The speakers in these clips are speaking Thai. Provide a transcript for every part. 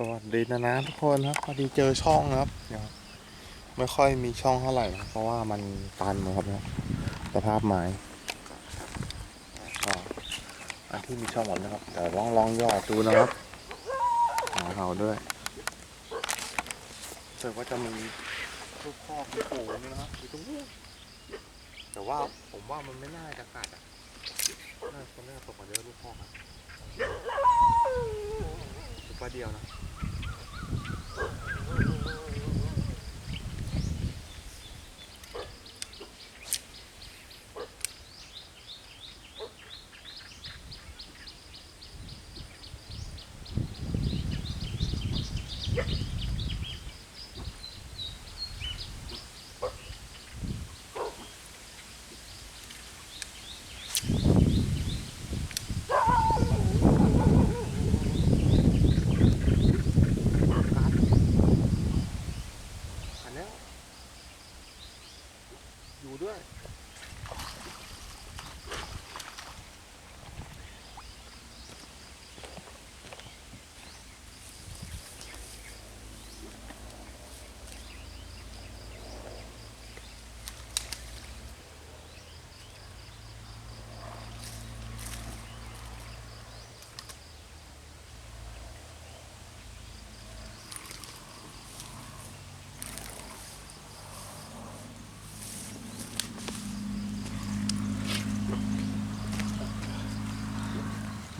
สวัสดีนะนะทุกคนครับพอดีเจอช่องครับเดี๋ยไม่ค่อยมีช่องเท่าไหร่นะเพราะว่ามันตันนะครับสภาพไม้ก็อันที่มีช่องหมดนะครับเดี๋ยวลองลองหยอดดูนะครับหาเขาด้วยเจอว่าจะมีลูกคอมีปูนี่นะครับอยู่ตรงนี้แต่ว่าผมว่ามันไม่น่าจะกัดอะน่าจะน่าตกมาเยอะลูกคอกอะตัวปลาเดียวนะ กั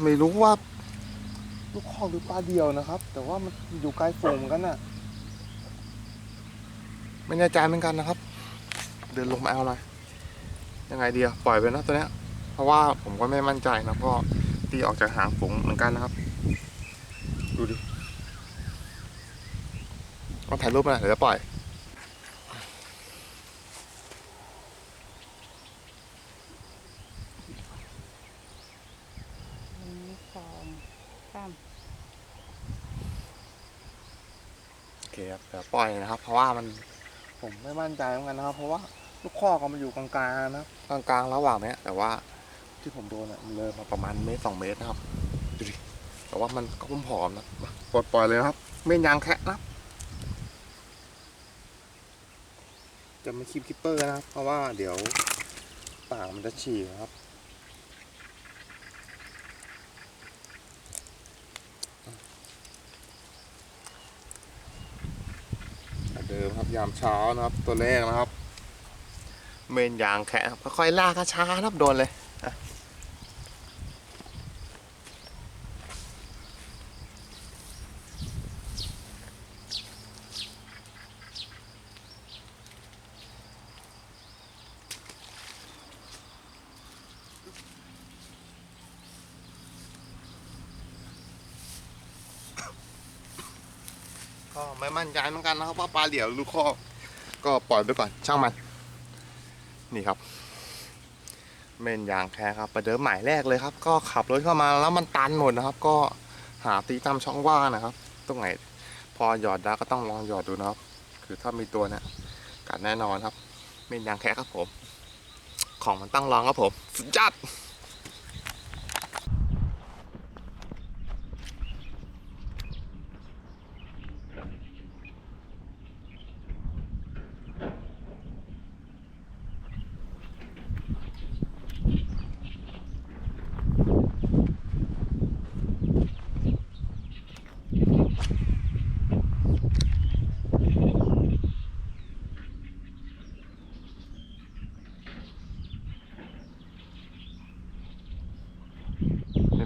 ไม่รู้ว่าลูกคอกหรือปลาเดียวนะครับ แต่ว่ามันอยู่ไกลฝูงเหมือนกันน่ะไม่แน่ใจเหมือนกันนะครับ เดินลงมาเอาหน่อยยังไงเดียวปล่อยไปนะตัวเนี้ย เพราะว่าผมก็ไม่มั่นใจนะเพราะตีออกจากหางฝูงเหมือนกันนะครับ ดูดิต้องถ่ายรูปมาหน่อยเดี๋ยวจะปล่อย หนึ่งสองสาม โอ เคครับเดี๋ยวปล่อยนะครับ เพราะว่ามันผมไม่มั่นใจเหมือนกันนะครับ เพราะว่าลูกข้อก็มันอยู่กลางๆนะครับกลางๆระหว่างเนี้ย แต่ว่าที่ผมโดนอะมันเลยมาประมาณเมตรสองเมตรนะครับดูดิแต่ว่ามันก็ผอมๆนะปลดปล่อยเลยนะครับเม่นยางแคะนะครับจะไม่คีบคิปเปอร์นะครับ เพราะว่าเดี๋ยวปากมันจะฉี่นะครับ เหมือนเดิมครับ ยามเช้านะครับ ตัวแรกนะครับ เมนยางแขะค่อยๆลากช้าครับโดนเลย ก็ไม่มั่นใจเหมือนกันนะครับว่าปลาเหลียวลูกข้อก็ปล่อยไปก่อนช่างมัน นี่ครับ เมนยางแค่ครับประเดิมหมายแรกเลยครับ ก็ขับรถเข้ามาแล้วมันตันหมดนะครับ ก็หาตีตามช่องว่างนะครับ ตรงไหนพอหยอดได้ก็ต้องลองหยอดดูนะครับ คือถ้ามีตัวเนะกัดแน่นอนครับ เมนยางแค่ครับผม ของมันตั้งรองครับผม สุดจัด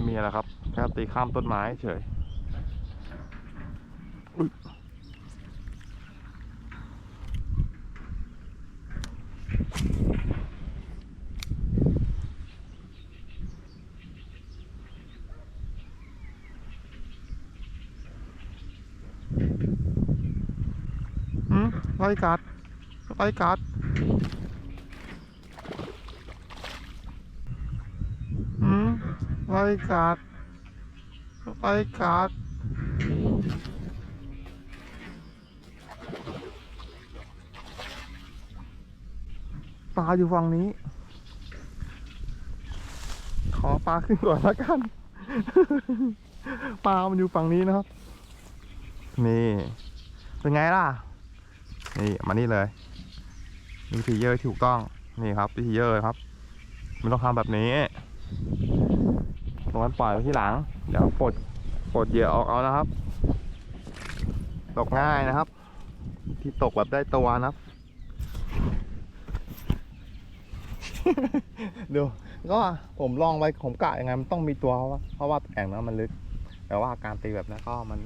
ไม่มีอะไรครับ แค่ตีข้ามต้นไม้เฉยไล่กัดไล่กัด อืมไล่ กัดไล่กัดปลาอยู่ฝั่งนี้ ขอปลาขึ้นก่อนละกัน ปลา มันอยู่ฝั่งนี้นะครับ นี่ เป็นไงล่ะ นี่มานี่เลยวิธีเยอะที่ถูกต้อง นี่ครับวิธีเยอะครับ มันต้องทำแบบนี้ ตรงนั้นปล่อยไว้ที่หลัง เดี๋ยวปลดปลดเหยื่อออกเอานะครับ ตกง่ายนะครับ ที่ตกแบบได้ตัวนะครับ ดูก็ผมลองไปผมกะยังไงมันต้องมีตัวเพราะว่าแอ่งน้ำมันลึก แต่ว่าการตีแบบนั้นก็มัน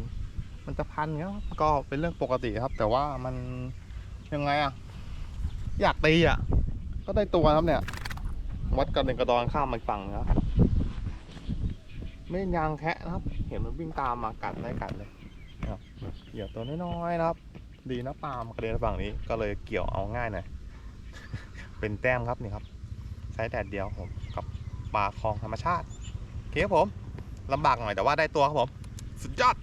มันจะพันเงี้ยก็เป็นเรื่องปกติครับ แต่ว่ามันยังไงอะอยากตีอะก็ได้ตัวครับเนี่ย วัดกระเด็นกระดอนข้ามมาฝั่งนะ ไม่ยางแคะนะครับ เห็นมันวิ่งตามมากัดได้กัดเลยนะครับเหยียบตัวน้อยๆนะครับ ดีนะปลามกระเด็นฝั่งนี้ก็เลยเกี่ยวเอาง่ายหน่อยเป็นแต้มครับนี่ครับใช้แดดเดียวผมกับปลาคลองธรรมชาติโอเคครับผมลำบากหน่อยแต่ว่าได้ตัวครับผม สุดยอด